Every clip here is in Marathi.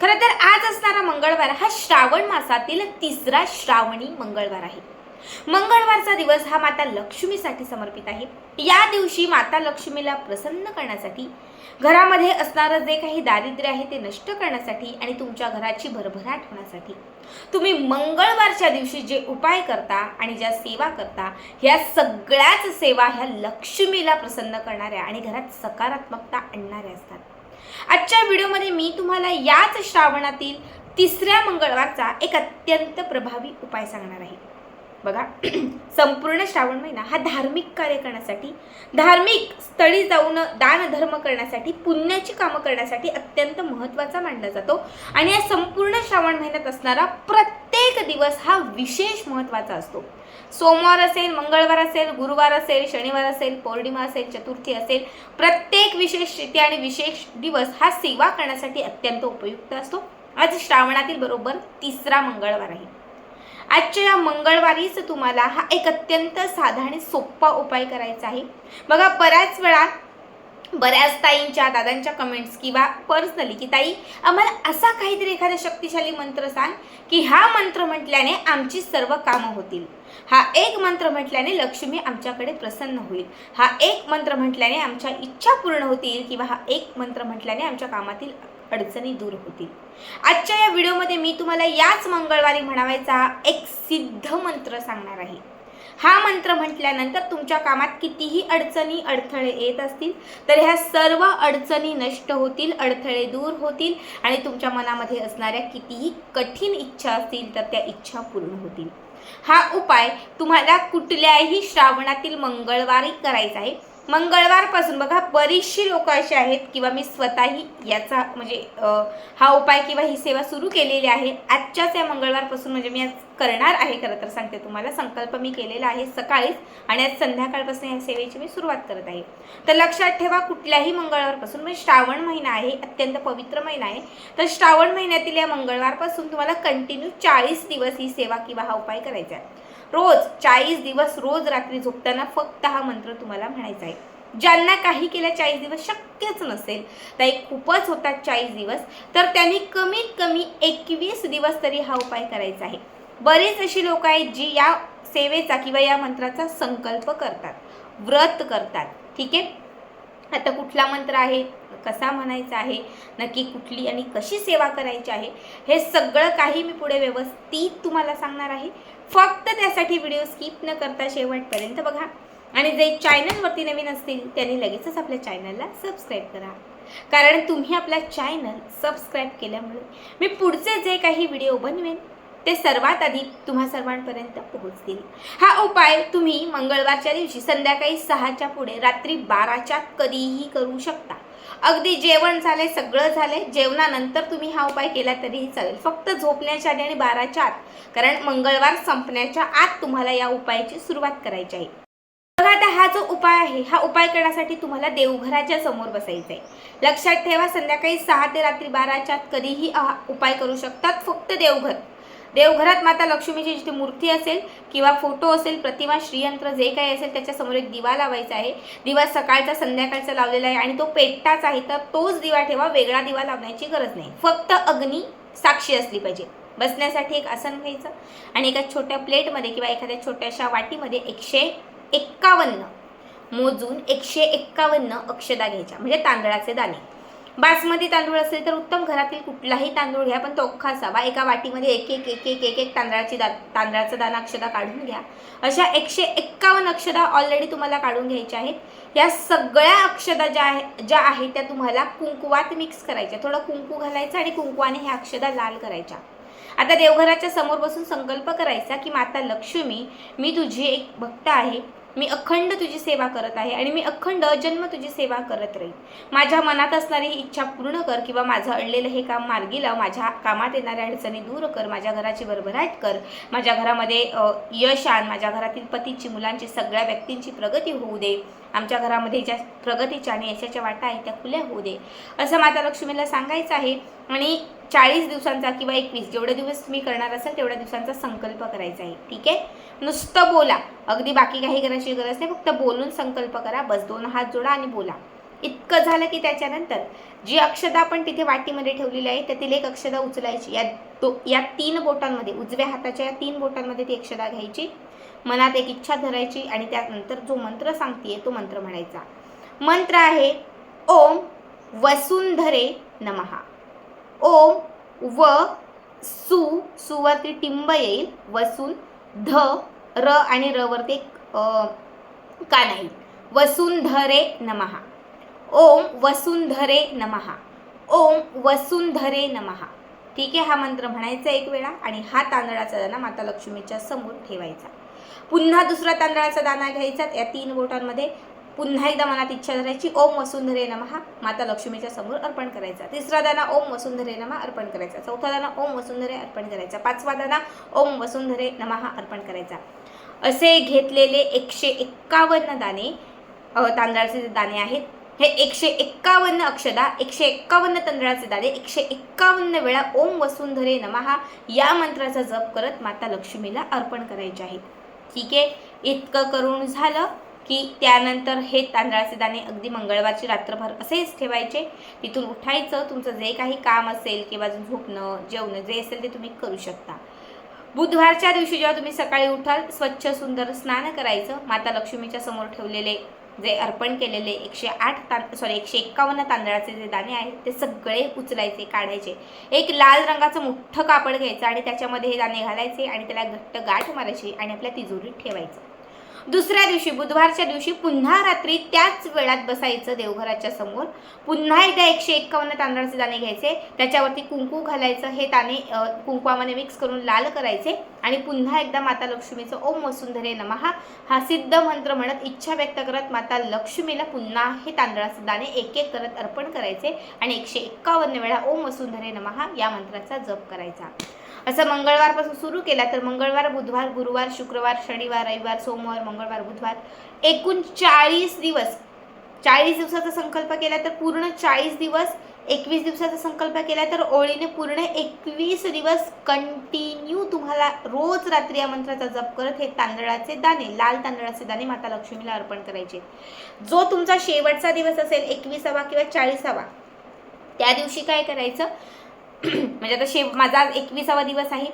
खरं तर आज असणारा मंगळवार हा श्रावण मासातील तिसरा श्रावणी मंगळवार आहे. मंगळवारचा दिवस हा माता लक्ष्मीसाठी समर्पित आहे. या दिवशी माता लक्ष्मीला प्रसन्न करण्यासाठी घरामध्ये असणारं जे काही दारिद्र्य आहे ते नष्ट करण्यासाठी आणि तुमच्या घराची भरभराट होण्यासाठी तुम्ही मंगळवारच्या दिवशी जे उपाय करता आणि ज्या सेवा करता ह्या सगळ्याच सेवा ह्या लक्ष्मीला प्रसन्न करणाऱ्या आणि घरात सकारात्मकता आणणाऱ्या असतात. आजच्या व्हिडिओमध्ये मी तुम्हाला याच श्रावणातील तिसऱ्या मंगळवारचा एक अत्यंत प्रभावी उपाय सांगणार आहे. बघा संपूर्ण श्रावण महिना हा धार्मिक कार्य करण्यासाठी धार्मिक स्थळी जाऊन दान धर्म करण्यासाठी पुण्याची कामं करण्यासाठी अत्यंत महत्त्वाचा मानला जातो. आणि या संपूर्ण श्रावण महिन्यात असणारा प्रत्येक दिवस हा विशेष महत्त्वाचा असतो. सोमवार असेल मंगळवार असेल गुरुवार असेल शनिवार असेल पौर्णिमा असेल चतुर्थी असेल प्रत्येक विशेष तिथी आणि विशेष दिवस हा सेवा करण्यासाठी अत्यंत उपयुक्त असतो. आज श्रावणातील बरोबर तिसरा मंगळवार आहे. आजच्या या मंगळवारीच तुम्हाला हा एक अत्यंत साधा आणि सोपा उपाय करायचा आहे. बघा बऱ्याच वेळा बऱ्याच ताईंच्या दादांच्या कमेंट्स किंवा पर्सनली की ताई आम्हाला असा काहीतरी एखादा शक्तिशाली मंत्र सांग की हा मंत्र म्हटल्याने आमची सर्व कामं होतील. हा एक मंत्र म्हटल्याने लक्ष्मी आमच्याकडे प्रसन्न होईल. हा एक मंत्र म्हटल्याने आमच्या इच्छा पूर्ण होतील किंवा हा एक मंत्र म्हटल्याने आमच्या कामातील अडचणी दूर होतील. आजच्या या व्हिडिओमध्ये मी तुम्हाला याच मंगळवारी म्हणावायचा एक सिद्ध मंत्र सांगणार आहे. हा मंत्र म्हटल्यानंतर तुमच्या कामात कितीही अडचणी अडथळे येत असतील तर ह्या सर्व अडचणी नष्ट होतील अडथळे दूर होतील आणि तुमच्या मनामध्ये असणाऱ्या कितीही कठीण इच्छा असतील तर त्या इच्छा पूर्ण होतील. हा उपाय तुम्हाला कुठल्याही श्रावणातील मंगळवारी करायचा आहे. मंगळवारपासून बघा बरीचशी लोक अशी आहेत किंवा मी स्वतःही याचा म्हणजे हा उपाय किंवा ही सेवा सुरू केलेली आहे. आजच्याच या मंगळवारपासून म्हणजे मी आज करणार आहे खरं तर सांगते तुम्हाला. संकल्प मी केलेला आहे सकाळीच आणि आज संध्याकाळपासून या सेवेची मी सुरुवात करत आहे. तर लक्षात ठेवा कुठल्याही मंगळवारपासून म्हणजे श्रावण महिना आहे अत्यंत पवित्र महिना आहे. तर श्रावण महिन्यातील या मंगळवारपासून तुम्हाला कंटिन्यू चाळीस दिवस ही सेवा किंवा हा उपाय करायचा आहे. रोज चाळीस दिवस रोज रात्री झोपताना फक्त हा मंत्र तुम्हाला म्हणायचा आहे. ज्यांना काही केल्या चाळीस दिवस शक्यच नसेल तर खूपच होतात चाळीस दिवस तर त्यांनी कमीत कमी एकवीस दिवस तरी हा उपाय करायचा आहे. बरेच अशी लोक आहेत जी या सेवेचा किंवा या मंत्राचा संकल्प करतात व्रत करतात. ठीक आहे? आता कुठला मंत्र आहे? कसा म्हणायचा आहे नक्की कुठली आणि कशी सेवा करायची आहे हे सगळं काही मी पुढे व्यवस्थित तुम्हाला सांगणार आहे. फक्त त्यासाठी व्हिडिओ स्किप न करता शेवटपर्यंत बघा. आणि जे चॅनलवरती नवीन असतील त्यांनी लगेचच आपल्या चॅनलला सबस्क्राईब करा. कारण तुम्ही आपला चॅनल सबस्क्राईब केल्यामुळे मी पुढचे जे काही व्हिडिओ बनवेन ते सर्वात आधी तुम्हा सर्वांपर्यंत पोहोचतील. हा उपाय तुम्ही मंगळवारच्या दिवशी संध्याकाळी सहाच्या पुढे रात्री बाराच्या कधीही करू शकता. अगदी जेवण झाले सगळं झाले जेवणानंतर तुम्ही हा उपाय केला तरीही चालेल. फक्त झोपण्याच्या आधी आणि बाराच्या आत कारण मंगळवार संपण्याच्या आत तुम्हाला या उपायाची सुरुवात करायची आहे. बघा आता हा जो उपाय आहे हा उपाय करण्यासाठी तुम्हाला देवघराच्या समोर बसायचं आहे. लक्षात ठेवा संध्याकाळी सहा ते रात्री बाराच्या आत कधीही उपाय करू शकतात फक्त देवघर. देवघरात माता लक्ष्मीची जिथे मूर्ती असेल किंवा फोटो असेल प्रतिमा श्रीयंत्र जे काही असेल त्याच्यासमोर एक दिवा लावायचा आहे. दिवा सकाळचा संध्याकाळचा लावलेला आहे आणि तो पेटताच आहे तर तोच दिवा ठेवा वेगळा दिवा लावण्याची गरज नाही. फक्त अग्नी साक्षी असली पाहिजे. बसण्यासाठी एक आसन घ्यायचं आणि एका छोट्या प्लेटमध्ये किंवा एखाद्या छोट्याशा वाटीमध्ये एकशे एक्कावन्न मोजून एकशे एक्कावन्न अक्षदा घ्यायच्या म्हणजे तांदळाचे दाणे. बासमती तांदूळ असेल तर उत्तम घरातील कुठलाही तांदूळ घ्या पण तो अख्खा असावा. एका वाटीमध्ये एक एक एक एक एक एक तांदळाची दा तांदळाचा दाना अक्षदा काढून घ्या. अशा एकशे एक्कावन्न अक्षदा ऑलरेडी तुम्हाला काढून घ्यायच्या आहेत. या सगळ्या अक्षदा ज्या आहे ज्या आहेत त्या तुम्हाला कुंकुवात मिक्स करायच्या. थोडं कुंकू घालायचं आणि कुंकुवाने ह्या अक्षदा लाल करायच्या. आता देवघराच्या समोर बसून संकल्प करायचा की माता लक्ष्मी मी तुझी एक भक्त आहे. मी अखंड तुझी सेवा करत आहे आणि मी अखंड जन्म तुझी सेवा करत राहील माझ्या मनात असणारी ही इच्छा पूर्ण कर किंवा माझं अडलेलं हे काम मार्गी लाव. माझ्या कामात येणाऱ्या अडचणी दूर कर. माझ्या घराची भरभराट कर. माझ्या घरामध्ये यश आण. माझ्या घरातील पतीची मुलांची सगळ्या व्यक्तींची प्रगती होऊ दे. आमच्या घरामध्ये ज्या प्रगतीच्या आणि यशाच्या वाटा आहेत त्या खुल्या होऊ दे. असं माता लक्ष्मीला सांगायचं आहे आणि चाळीस दिवसांचा किंवा एकवीस जेवढे दिवस तुम्ही करणार असाल तेवढ्या दिवसांचा संकल्प करायचा आहे. ठीक आहे? नुसतं बोला. अगदी बाकी काही करायची गरज नाही फक्त बोलून संकल्प करा. बस दोन हात जोडा आणि बोला. इतकं झालं की त्याच्यानंतर जी अक्षदा आपण तिथे वाटीमध्ये ठेवलेली आहे त्यातील एक अक्षदा उचलायची. या दो या तीन बोटांमध्ये उजव्या हाताच्या या तीन बोटांमध्ये ती अक्षदा घ्यायची. मनात एक इच्छा धरायची आणि त्यानंतर जो मंत्र सांगतेय तो मंत्र म्हणायचा. मंत्र आहे ओम वसुंधरे नमहा ओम व सु सुवरती टिंब येईल वसून ध र आणि र वरती का नाही वसुंधरे नमहा ओम वसुंधरे नमहा ओम वसुंधरे नमहा ठीक आहे हा मंत्र म्हणायचा एक वेळा आणि हा तांदळाचा दाना माता लक्ष्मीच्या समोर ठेवायचा. पुन्हा दुसरा तांदळाचा दाना घ्यायचा. या तीन बोटांमध्ये पुन्हा एकदा मनात इच्छा धरायची. ओम वसुंधरे नमहा माता लक्ष्मीच्या समोर अर्पण करायचा. तिसरा दाना ओम वसुंधरे नमः अर्पण करायचा. चौथा दाना ओम वसुंधरे अर्पण करायचा. पाचवा दाना ओम वसुंधरे नमः अर्पण करायचा. असे घेतलेले एकशे एक्कावन्न दाणे तांदळाचे जे दाणे आहेत हे एकशे एक्कावन्न अक्षदा एकशे एक्कावन्न तांदळाचे दाणे एकशे एक्कावन्न वेळा ओम वसुंधरे नमहा या मंत्राचा जप करत माता लक्ष्मीला अर्पण करायचे आहेत. ठीक आहे? इतकं करून झालं की त्यानंतर हे तांदळाचे दाणे अगदी मंगळवारची रात्रभर असेच ठेवायचे. तिथून उठायचं तुमचं जे काही काम असेल किंवा अजून झोपणं जेवणं जे असेल ते तुम्ही करू शकता. बुधवारच्या दिवशी जेव्हा तुम्ही सकाळी उठाल स्वच्छ सुंदर स्नान करायचं. माता लक्ष्मीच्या समोर ठेवलेले जे अर्पण केलेले एकशे आठ तां सॉरी एकशे एक्कावन्न तांदळाचे जे दाणे आहेत ते सगळे उचलायचे काढायचे. एक लाल रंगाचं मोठं कापड घ्यायचं आणि त्याच्यामध्ये हे दाणे घालायचे आणि त्याला घट्ट गाठ मारायची आणि आपल्या तिजोरीत ठेवायचं. दुसऱ्या दिवशी बुधवारच्या दिवशी पुन्हा रात्री त्याच वेळात बसायचं देवघराच्या समोर. पुन्हा एकदा एकशे एक्कावन्न तांदळाचे दाणे घ्यायचे त्याच्यावरती कुंकू घालायचं हे दाणे कुंकवामध्ये मिक्स करून लाल करायचे आणि पुन्हा एकदा माता लक्ष्मीचं ओम वसुंधरे नमहा हा सिद्ध मंत्र म्हणत इच्छा व्यक्त करत माता लक्ष्मीला पुन्हा हे तांदळाचे दाणे एक एक करत अर्पण करायचे आणि एकशे एक्कावन्न वेळा ओम वसुंधरे नमहा या मंत्राचा जप करायचा. असं मंगळवारपासून सुरू केला तर मंगळवार बुधवार गुरुवार शुक्रवार शनिवार रविवार सोमवार मंगळवार बुधवार एकूण चाळीस दिवस. चाळीस दिवसाचा संकल्प केला तर पूर्ण चाळीस दिवस एकवीस दिवसाचा संकल्प केला तर ओळीने पूर्ण एकवीस दिवस कंटिन्यू तुम्हाला रोज रात्री या मंत्राचा जप करत हे तांदळाचे दाणे लाल तांदळाचे दाणे माता लक्ष्मीला अर्पण करायचे. जो तुमचा शेवटचा दिवस असेल एकविसावा किंवा चाळीसावा त्या दिवशी काय करायचं? म्हणजे आता शेव माझा आज एकविसावा दिवस आहे.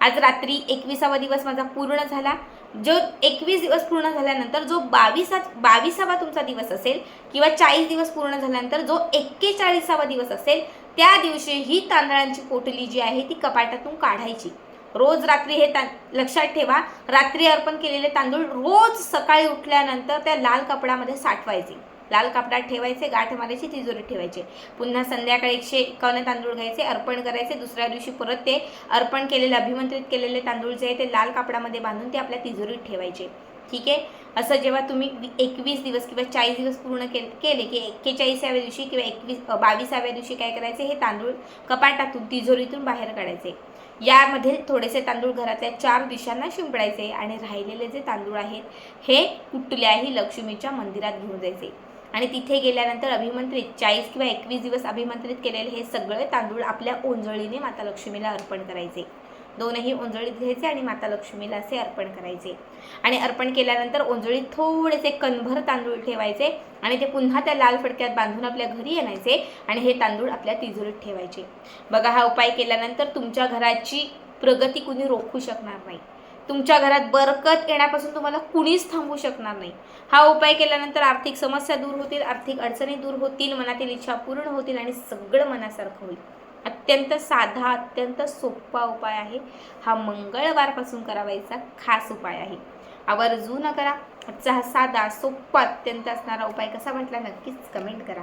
आज रात्री एकविसावा दिवस माझा पूर्ण झाला. जो एकवीस दिवस पूर्ण झाल्यानंतर जो बावीसा बावीसावा तुमचा दिवस असेल किंवा चाळीस दिवस पूर्ण झाल्यानंतर जो एक्केचाळीसावा दिवस असेल त्या दिवशी ही तांदळांची पोटली जी आहे ती कपाटातून काढायची. रोज रात्री हे तां लक्षात ठेवा रात्री अर्पण केलेले तांदूळ रोज सकाळी उठल्यानंतर त्या लाल कपड्यामध्ये साठवायचे. लाल कापडात ठेवायचे गाठ मारायची तिजोरीत ठेवायचे. पुन्हा संध्याकाळी एकशे एकावन्न तांदूळ घ्यायचे अर्पण करायचे. दुसऱ्या दिवशी परत ते अर्पण केलेले अभिमंत्रित केलेले तांदूळ जे आहे ते लाल कापडामध्ये बांधून ते आपल्या तिजोरीत ठेवायचे. ठीक आहे? असं जेव्हा तुम्ही एकवीस दिवस किंवा चाळीस दिवस पूर्ण के केले की एक्केचाळीसाव्या दिवशी किंवा एकवीस बावीसाव्या दिवशी काय करायचे? हे तांदूळ कपाटातून तिजोरीतून बाहेर काढायचे. यामध्ये थोडेसे तांदूळ घरातल्या चार दिशांना शिंपडायचे आणि राहिलेले जे तांदूळ आहेत हे कुठल्याही लक्ष्मीच्या मंदिरात घेऊन जायचे. आणि तिथे गेल्यानंतर अभिमंत्रित चाळीस किंवा एकवीस दिवस अभिमंत्रित केलेले हे सगळे तांदूळ आपल्या ओंजळीने माता लक्ष्मीला अर्पण करायचे. दोनही ओंजळीत घ्यायचे आणि माता लक्ष्मीला असे अर्पण करायचे. आणि अर्पण केल्यानंतर ओंजळीत थोडेसे कणभर तांदूळ ठेवायचे आणि ते पुन्हा त्या लाल फडक्यात बांधून आपल्या घरी आणायचे आणि हे तांदूळ आपल्या तिजोरीत ठेवायचे. बघा हा उपाय केल्यानंतर तुमच्या घराची प्रगती कुणी रोखू शकणार नाही. तुमच्या घरात बरकत येण्यापासून तुम्हाला कुणीच थांबू शकणार नाही. हा उपाय केल्यानंतर आर्थिक समस्या दूर होतील आर्थिक अडचणी दूर होतील मनातील इच्छा पूर्ण होतील आणि सगळं मनासारखं होईल. अत्यंत साधा अत्यंत सोपा उपाय आहे. हा मंगळवारपासून करावायचा खास उपाय आहे. आवर्जून करा. आजचा हा साधा सोपा अत्यंत असणारा उपाय कसा म्हटला नक्कीच कमेंट करा.